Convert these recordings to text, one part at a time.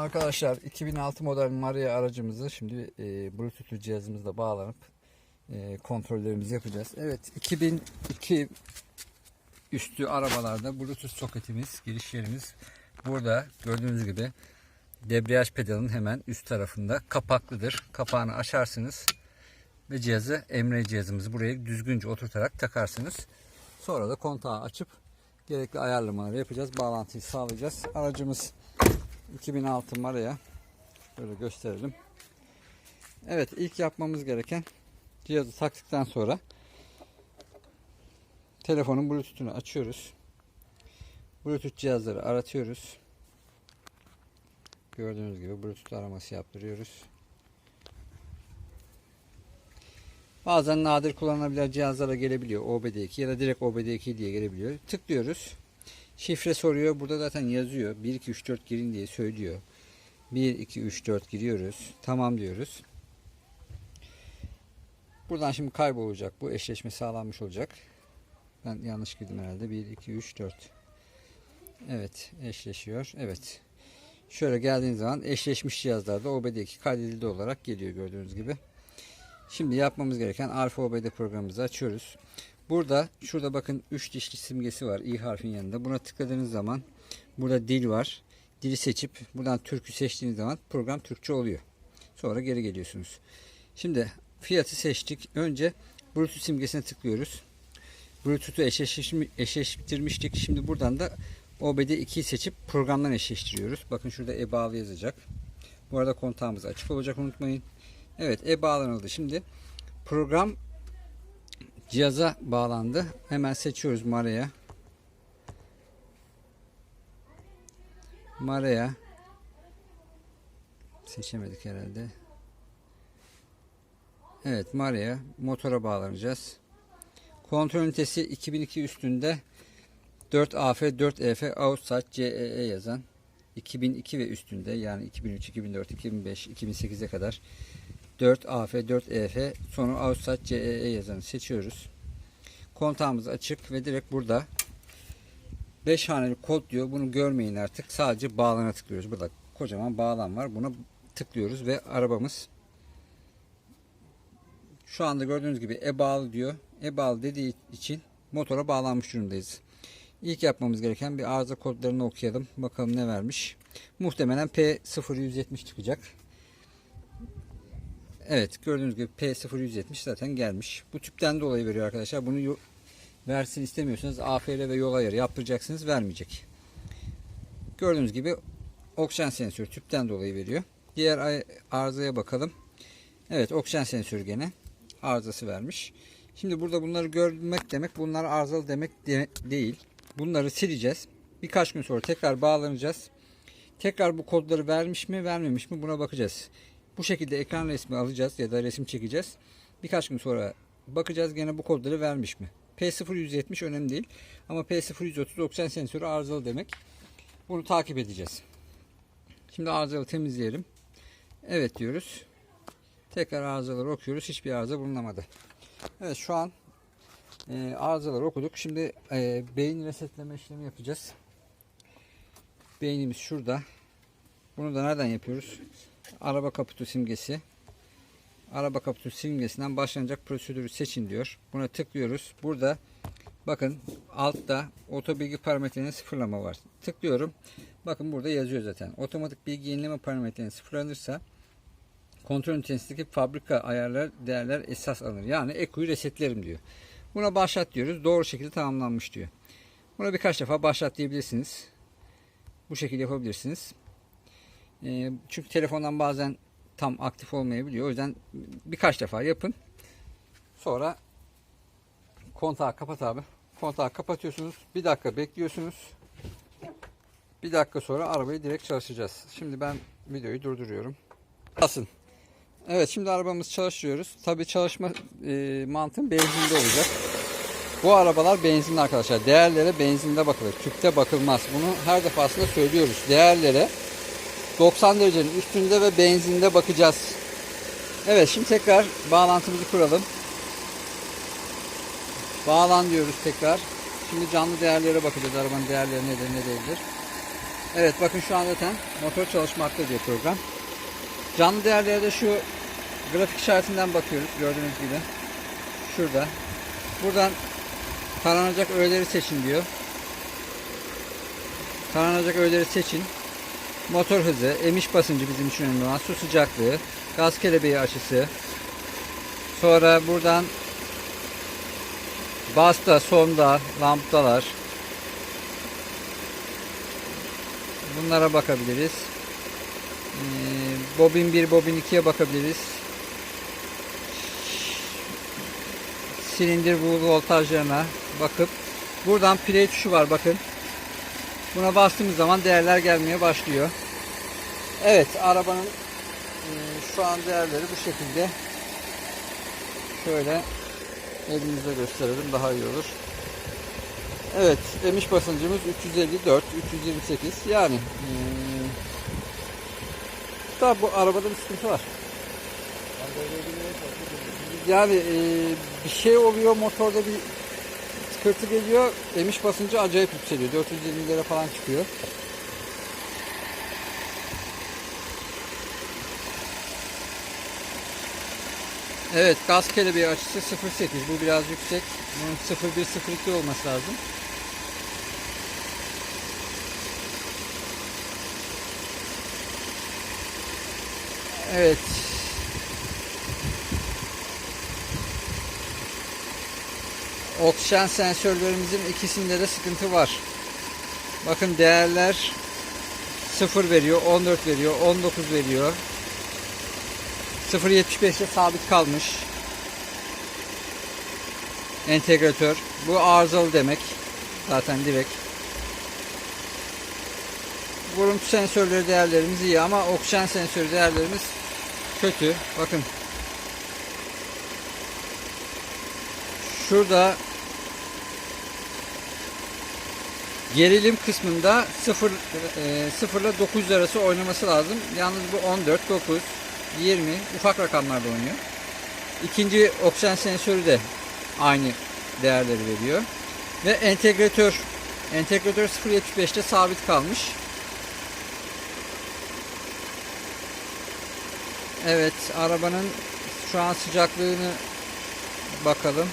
Arkadaşlar 2006 model Maria aracımızı şimdi e, Bluetooth cihazımızla bağlanıp e, kontrollerimizi yapacağız. Evet 2002 üstü arabalarda Bluetooth soketimiz, giriş yerimiz burada gördüğünüz gibi debriyaj pedalının hemen üst tarafında kapaklıdır. Kapağını açarsınız ve cihazı emre cihazımızı buraya düzgünce oturtarak takarsınız. Sonra da kontağı açıp gerekli ayarlamaları yapacağız. Bağlantıyı sağlayacağız. Aracımız 2006 Maria. Böyle gösterelim. Evet ilk yapmamız gereken cihazı taktıktan sonra telefonun bluetooth'unu açıyoruz. Bluetooth cihazları aratıyoruz. Gördüğünüz gibi bluetooth araması yaptırıyoruz. Bazen nadir kullanılabilen cihazlara gelebiliyor. OBD2 ya da direkt OBD2 diye gelebiliyor. Tıklıyoruz. Şifre soruyor. Burada zaten yazıyor. 1 2 3 4 girin diye söylüyor. 1 2 3 4 giriyoruz. Tamam diyoruz. Buradan şimdi kaybolacak. Bu eşleşme sağlanmış olacak. Ben yanlış girdim herhalde. 1 2 3 4. Evet, eşleşiyor. Evet. Şöyle geldiğiniz zaman eşleşmiş cihazlarda OBD2 kaydedildi olarak geliyor gördüğünüz gibi. Şimdi yapmamız gereken Alfa OBD programımızı açıyoruz. Burada şurada bakın 3 dişli simgesi var i harfin yanında. Buna tıkladığınız zaman burada dil var. Dili seçip buradan Türk'ü seçtiğiniz zaman program Türkçe oluyor. Sonra geri geliyorsunuz. Şimdi fiyatı seçtik. Önce Bluetooth simgesine tıklıyoruz. Bluetooth'u eşleştirmiştik. Şimdi buradan da OBD2'yi seçip programdan eşleştiriyoruz. Bakın şurada e bağlı yazacak. Bu arada kontağımız açık olacak unutmayın. Evet e bağlanıldı. Şimdi program cihaza bağlandı. Hemen seçiyoruz Maria. Maria. Seçemedik herhalde. Evet Maria. Motora bağlanacağız. Kontrol ünitesi 2002 üstünde 4AF 4EF outside CEE yazan 2002 ve üstünde yani 2003, 2004, 2005, 2008'e kadar 4AF, 4EF sonra outside CEE yazanı seçiyoruz. Kontağımız açık ve direkt burada 5 haneli kod diyor. Bunu görmeyin artık. Sadece bağlana tıklıyoruz. Burada kocaman bağlan var. Buna tıklıyoruz ve arabamız şu anda gördüğünüz gibi e-bağlı diyor. E-bağlı dediği için motora bağlanmış durumdayız. İlk yapmamız gereken bir arıza kodlarını okuyalım. Bakalım ne vermiş. Muhtemelen P0170 çıkacak. Evet gördüğünüz gibi P0170 zaten gelmiş. Bu tüpten dolayı veriyor arkadaşlar. Bunu versin istemiyorsanız AFR ve yol ayarı yaptıracaksınız vermeyecek. Gördüğünüz gibi oksijen sensörü tüpten dolayı veriyor. Diğer ay- arızaya bakalım. Evet oksijen sensörü gene arızası vermiş. Şimdi burada bunları görmek demek bunlar arızalı demek de- değil. Bunları sileceğiz. Birkaç gün sonra tekrar bağlanacağız. Tekrar bu kodları vermiş mi vermemiş mi buna bakacağız. Bu şekilde ekran resmi alacağız ya da resim çekeceğiz. Birkaç gün sonra bakacağız gene bu kodları vermiş mi. P0170 önemli değil. Ama P0130 oksijen sensörü arızalı demek. Bunu takip edeceğiz. Şimdi arızalı temizleyelim. Evet diyoruz. Tekrar arızaları okuyoruz. Hiçbir arıza bulunamadı. Evet şu an e, arızaları okuduk. Şimdi e, beyin resetleme işlemi yapacağız. Beynimiz şurada. Bunu da nereden yapıyoruz? Araba kaputu simgesi. Araba kaputu simgesinden başlanacak prosedürü seçin diyor. Buna tıklıyoruz. Burada bakın altta otobilgi parametrenin sıfırlama var. Tıklıyorum. Bakın burada yazıyor zaten. Otomatik bilgi yenileme parametrenin sıfırlanırsa kontrol ünitesindeki fabrika ayarlar değerler esas alınır. Yani EKU'yu resetlerim diyor. Buna başlat diyoruz. Doğru şekilde tamamlanmış diyor. Buna birkaç defa başlat diyebilirsiniz. Bu şekilde yapabilirsiniz. Ee, çünkü telefondan bazen tam aktif olmayabiliyor. O yüzden birkaç defa yapın. Sonra kontağı kapat abi. Kontağı kapatıyorsunuz. Bir dakika bekliyorsunuz. Bir dakika sonra arabayı direkt çalışacağız. Şimdi ben videoyu durduruyorum. Basın. Evet şimdi arabamız çalıştırıyoruz. Tabi çalışma e, mantığım benzinde olacak. Bu arabalar benzinli arkadaşlar. Değerlere benzinde bakılır. Tüpte bakılmaz. Bunu her defasında söylüyoruz. Değerlere 90 derecenin üstünde ve benzinde bakacağız. Evet şimdi tekrar bağlantımızı kuralım. Bağlan diyoruz tekrar. Şimdi canlı değerlere bakacağız. Arabanın değerleri nedir ne değildir. Evet bakın şu an zaten motor çalışmakta diyor program. Canlı değerlere şu grafik işaretinden bakıyoruz gördüğünüz gibi. Şurada. Buradan taranacak öğeleri seçin diyor. Taranacak öğeleri seçin. Motor hızı, emiş basıncı bizim için önemli olan, su sıcaklığı, gaz kelebeği açısı. Sonra buradan basta, sonda, lamptalar. Bunlara bakabiliriz. Ee, bobin 1, bobin 2'ye bakabiliriz. Silindir voltajlarına bakıp buradan play tuşu var bakın. Buna bastığımız zaman değerler gelmeye başlıyor. Evet arabanın e, şu an değerleri bu şekilde. Şöyle elimizde gösterelim daha iyi olur. Evet emiş basıncımız 354, 328 yani e, da bu arabada bir sıkıntı var. Yani e, bir şey oluyor motorda bir tıkırtı geliyor. Emiş basıncı acayip yükseliyor. 420 lira falan çıkıyor. Evet gaz kelebeği açısı 0.8 bu biraz yüksek. Bunun 0.1 0.2 olması lazım. Evet. Oksijen sensörlerimizin ikisinde de sıkıntı var. Bakın değerler 0 veriyor, 14 veriyor, 19 veriyor. 0.75'e sabit kalmış. Entegratör. Bu arızalı demek. Zaten direkt. Vuruntu sensörleri değerlerimiz iyi ama oksijen sensörü değerlerimiz kötü. Bakın. Şurada gerilim kısmında 0 e, 0 ile 9 arası oynaması lazım. Yalnız bu 14, 9, 20 ufak rakamlarda oynuyor. İkinci oksijen sensörü de aynı değerleri veriyor. Ve entegratör entegratör 0.75'te sabit kalmış. Evet, arabanın şu an sıcaklığını bakalım.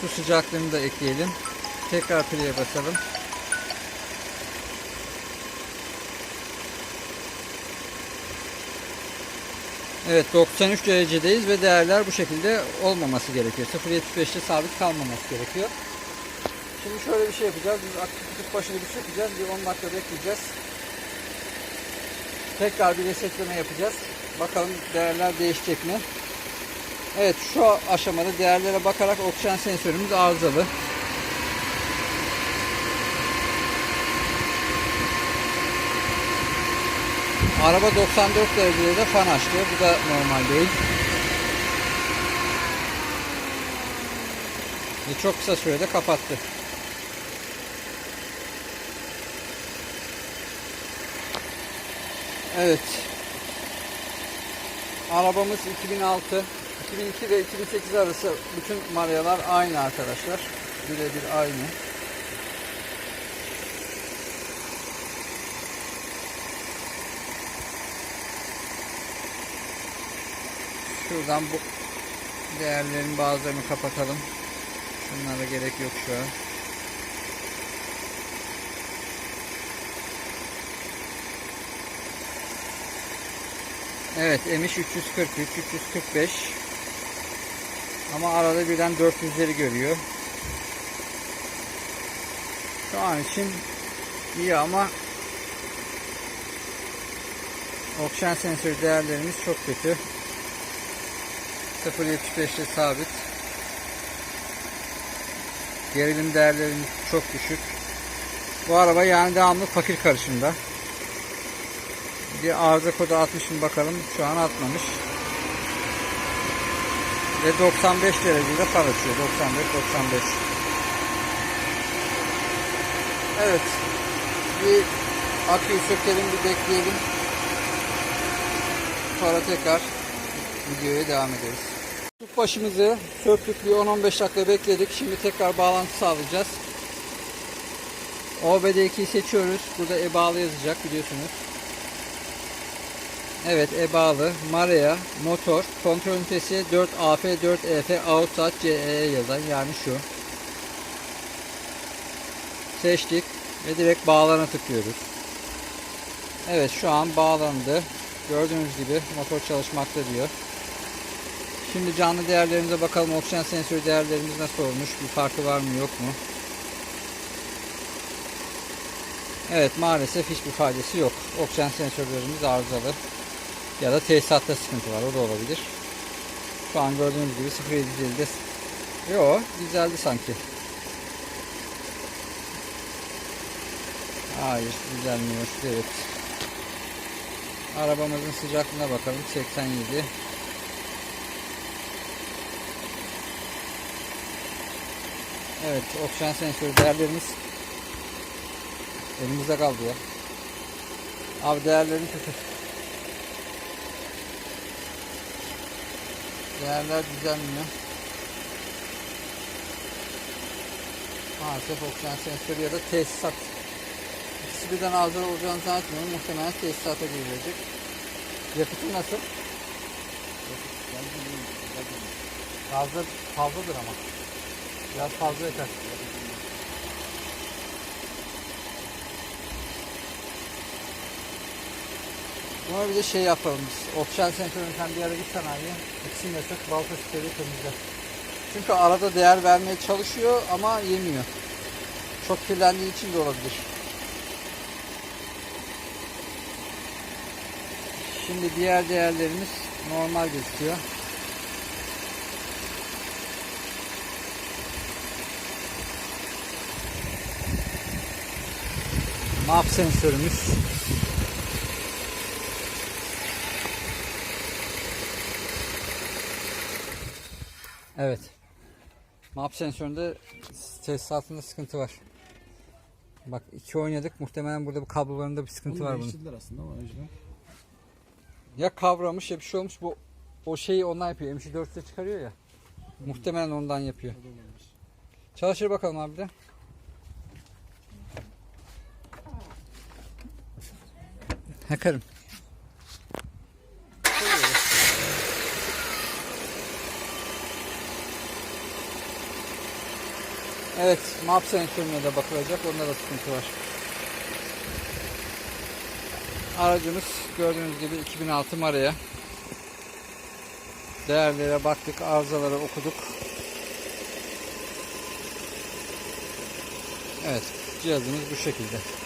Su sıcaklığını da ekleyelim. Tekrar play'e basalım. Evet 93 derecedeyiz ve değerler bu şekilde olmaması gerekiyor. 0.75'te sabit kalmaması gerekiyor. Şimdi şöyle bir şey yapacağız. Biz aktif başını bir çekeceğiz. Bir 10 dakika bekleyeceğiz. Tekrar bir resetleme yapacağız. Bakalım değerler değişecek mi? Evet şu aşamada değerlere bakarak oksijen sensörümüz arızalı. Araba 94 derecede de fan açtı. Bu da normal değil. Ve çok kısa sürede kapattı. Evet. Arabamız 2006, 2002 ve 2008 arası bütün maryalar aynı arkadaşlar. Birebir aynı. Şuradan bu değerlerin bazılarını kapatalım. Şunlara gerek yok şu an. Evet emiş 343, 345 ama arada birden 400'leri görüyor. Şu an için iyi ama oksijen sensörü değerlerimiz çok kötü. 0.75'te sabit. Gerilim değerlerimiz çok düşük. Bu araba yani devamlı fakir karışımda. Bir arıza kodu atmış mı bakalım. Şu an atmamış. Ve 95 derecede far açıyor. 95-95. Evet. Bir aküyü sökelim bir bekleyelim. Sonra tekrar videoya devam ederiz. Tüp başımızı söktük bir 10-15 dakika bekledik. Şimdi tekrar bağlantı sağlayacağız. OBD2'yi seçiyoruz. Burada e-bağlı yazacak biliyorsunuz. Evet e-bağlı. Marea, motor, kontrol ünitesi 4AF, 4EF, Outsat, CE yazan yani şu. Seçtik ve direkt bağlana tıklıyoruz. Evet şu an bağlandı. Gördüğünüz gibi motor çalışmakta diyor. Şimdi canlı değerlerimize bakalım. Oksijen sensörü değerlerimiz nasıl olmuş? Bir farkı var mı yok mu? Evet maalesef hiçbir faydası yok. Oksijen sensörlerimiz arızalı. Ya da tesisatta sıkıntı var. O da olabilir. Şu an gördüğünüz gibi 0750'de Yo güzeldi sanki. Hayır düzelmiyor. Evet. Arabamızın sıcaklığına bakalım. 87. Evet, oksijen sensörü değerlerimiz elimizde kaldı ya. Abi değerlerini kötü. Değerler düzenliyor. Maalesef oksijen sensörü ya da tesisat. İkisi birden arızalı olacağını zannetmiyorum. Muhtemelen tesisata girilecek. Yakıtı nasıl? Fazla, fazladır ama. Biraz fazla yeter. Buna bir de şey yapalım biz. Oksijen sensörünü sen bir ara git sanayiye. İkisini sök, balta süperi temizle. Çünkü arada değer vermeye çalışıyor ama yemiyor. Çok kirlendiği için de olabilir. Şimdi diğer değerlerimiz normal gözüküyor. Map sensörümüz. Evet. Map sensöründe tesisatında sıkıntı var. Bak iki oynadık. Muhtemelen burada bu kablolarında bir sıkıntı Bunu var bunun. aslında ama önceden. Ya kavramış ya bir şey olmuş. Bu o şeyi ondan yapıyor. MC4'te çıkarıyor ya. Muhtemelen ondan yapıyor. Çalışır bakalım abi de. Hakarım. Evet, map sensörüne de bakılacak. Onda da sıkıntı var. Aracımız gördüğünüz gibi 2006 Marea. Değerlere baktık, arızalara okuduk. Evet, cihazımız bu şekilde.